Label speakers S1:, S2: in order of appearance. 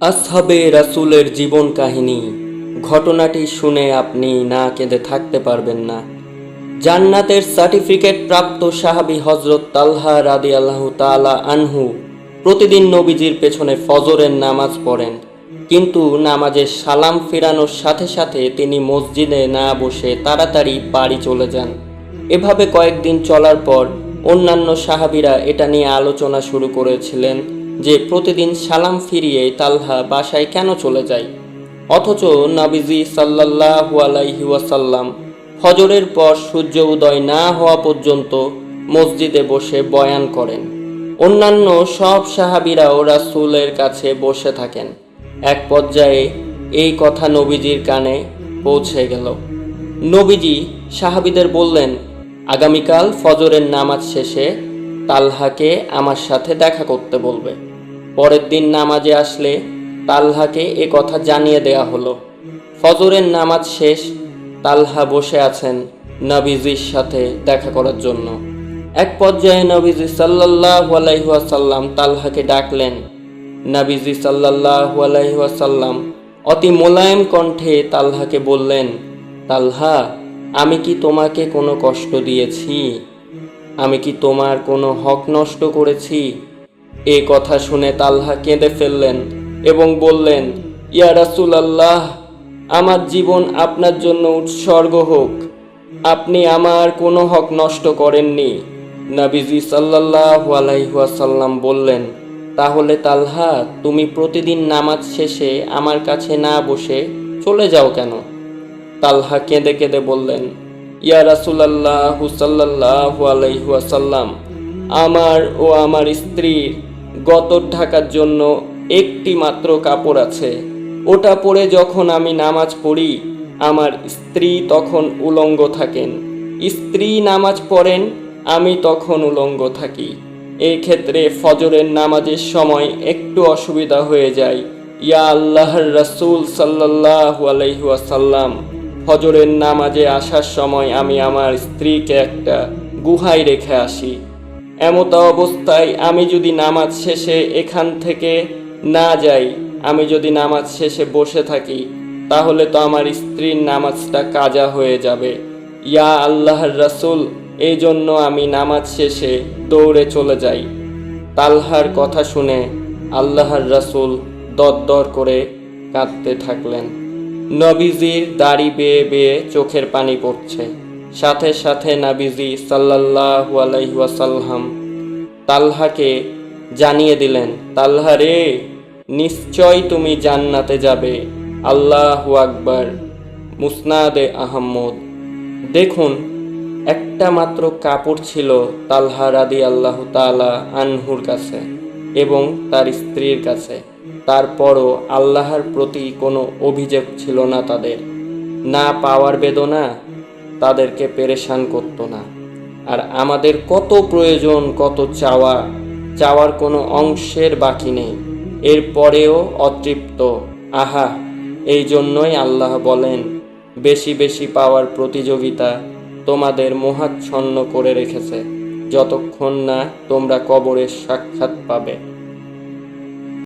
S1: আসহাবে রাসূলের জীবন কাহিনী। ঘটনাটি শুনে আপনি না কেঁদে থাকতে পারবেন না। জান্নাতের সার্টিফিকেট প্রাপ্ত সাহাবী হজরত তালহা রাদি আল্লাহ তালা আনহু প্রতিদিন নবীজির পেছনে ফজরের নামাজ পড়েন। কিন্তু নামাজের সালাম ফেরানোর সাথে সাথে তিনি মসজিদে না বসে তাড়াতাড়ি বাড়ি চলে যান। এভাবে কয়েকদিন চলার পর অন্যান্য সাহাবীরা এটা নিয়ে আলোচনা শুরু করেছিলেন। যে প্রতিদিন সালাম ফিরিয়ে তালহা বাসায় কেন চলে যায়? অথচ নাবিজি সাল্লাল্লাহু আলাইহি ওয়াসাল্লাম ফজরের পর সূর্য উদয় না হওয়া পর্যন্ত মসজিদে বসে বয়ান করেন। অন্যান্য সব সাহাবীরাও রাসূলের কাছে বসে থাকেন। এক পর্যায়ে এই কথা নবীজির কানে পৌঁছে গেল। নবীজি সাহাবীদের বললেন, আগামীকাল ফজরের নামাজ শেষে তালহাকে আমার সাথে দেখা করতে বলবে। পরের দিন নামাজে আসলে তালহাকে এ কথা জানিয়ে দেয়া হলো। ফজরের নামাজ শেষ, তালহা বসে আছেন নবীজির সাথে দেখা করার জন্য। এক পর্যায়ে নবীজি সাল্লাল্লাহু আলাইহি ওয়াসাল্লাম তালহাকে ডাকলেন। নবীজি সাল্লাল্লাহু আলাইহি ওয়াসাল্লাম অতি মোলায়েম কণ্ঠে তালহাকে বললেন, তালহা, আমি কি তোমাকে কোনো কষ্ট দিয়েছি? আমি কি তোমার কোনো হক নষ্ট করেছি? এ কথা শুনে তালহা কেঁদে ফেললেন এবং বললেন, ইয়া রাসুল আল্লাহ আমার জীবন আপনার জন্য উৎসর্গ হোক। আপনি আমার কোনো হক নষ্ট করেননি। নাবিজি সাল্লাল্লাহু আলাইহি ওয়াসাল্লাম বললেন, তাহলে তালহা, তুমি প্রতিদিন নামাজ শেষে আমার কাছে না বসে চলে যাও কেন? তালহা কেঁদে কেঁদে বললেন, ইয়া রাসূলাল্লাহ সাল্লাল্লাহু আলাইহি ওয়াসাল্লাম আমার ও আমার স্ত্রীর গতর ঢাকার জন্য একটি মাত্র কাপড় আছে। ওটা পরে যখন আমি নামাজ পড়ি, আমার স্ত্রী তখন উলঙ্গ থাকেন। স্ত্রী নামাজ পড়েন, আমি তখন উলঙ্গ থাকি। এই ক্ষেত্রে ফজরের নামাজের সময় একটু অসুবিধা হয়ে যায়। ইয়া আল্লাহর রাসূল সাল্লাল্লাহু আলাইহি ওয়াসাল্লাম, ফজরের নামাজে আসার সময় আমি আমার স্ত্রীকে একটা গুহায় রেখে আসি। এমতো অবস্থায় আমি যদি নামাজ শেষে এখান থেকে না যাই, আমি যদি নামাজ শেষে বসে থাকি, তাহলে তো আমার স্ত্রীর নামাজটা কাজা হয়ে যাবে। ইয়া আল্লাহর রাসূল এই জন্য আমি নামাজ শেষে দৌড়ে চলে যাই। তালহার কথা শুনে আল্লাহর রাসূল দরদর করে কাঁদতে থাকলেন। নবীজির দাড়ি বেয়ে বেয়ে চোখের পানি পড়ছে। সাথে সাথে নাবিজি সাল্লাল্লাহু আলাইহি ওয়াসাল্লাম তালহাকে জানিয়ে দিলেন, তালহা রে, নিশ্চয় তুমি জান্নাতে যাবে। আল্লাহু আকবার, মুসনাদে আহম্মদ। দেখুন, একটা মাত্র কাপড় ছিল তালহা রাদি আল্লাহ তালা আনহুর কাছে এবং তার স্ত্রীর কাছে। তারপরও আল্লাহর প্রতি কোনো অভিযোগ ছিল না তাদের। না পাওয়ার বেদনা তাদেরকে পেরেশান করতো না। আর আমাদের কত প্রয়োজন, কত চাওয়া, চাওয়ার কোনো অংশের বাকি নেই। এরপরেও অতৃপ্ত। আহা, এই জন্যই আল্লাহ বলেন, বেশি বেশি পাওয়ার প্রতিযোগিতা তোমাদের মোহাচ্ছন্ন করে রেখেছে, যতক্ষণ না তোমরা কবরের সাক্ষাৎ পাবে।